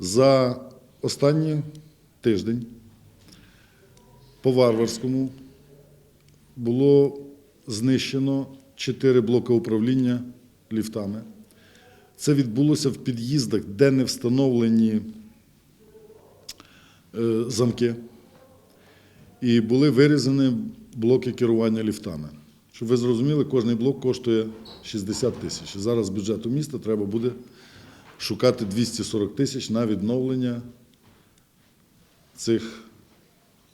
За останній тиждень по Варварському було знищено чотири блоки управління ліфтами. Це відбулося в під'їздах, де не встановлені е, замки. І були вирізані блоки керування ліфтами. Щоб ви зрозуміли, кожний блок коштує 60 тисяч. Зараз бюджету міста треба буде шукати 240 тисяч на відновлення цих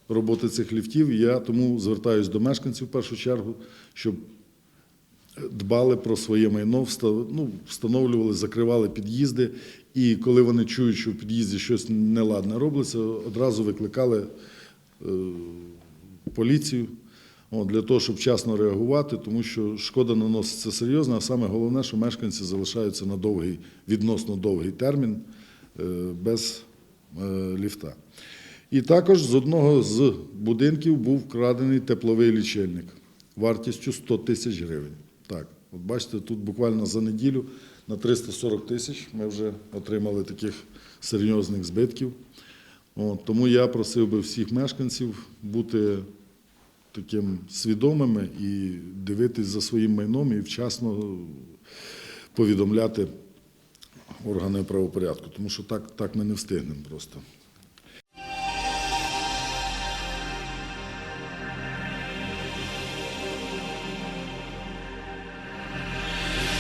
роботи цих ліфтів. Я тому звертаюся до мешканців в першу чергу, щоб дбали про своє майно, ну, встановлювали, закривали під'їзди. І коли вони чують, що в під'їзді щось неладне робиться, одразу викликали е, поліцію для того, щоб вчасно реагувати, тому що шкода наноситься серйозна, а саме головне, що мешканці залишаються на довгий, відносно довгий термін е, без е, ліфта. І також з одного з будинків був вкрадений тепловий лічильник вартістю 100 тисяч гривень. Так, от бачите, тут буквально за неділю на 340 тисяч ми вже отримали таких серйозних збитків. От, тому я просив би всіх мешканців бути таким свідомими і дивитись за своїм майном і вчасно повідомляти органи правопорядку, тому що так, так ми не встигнемо просто.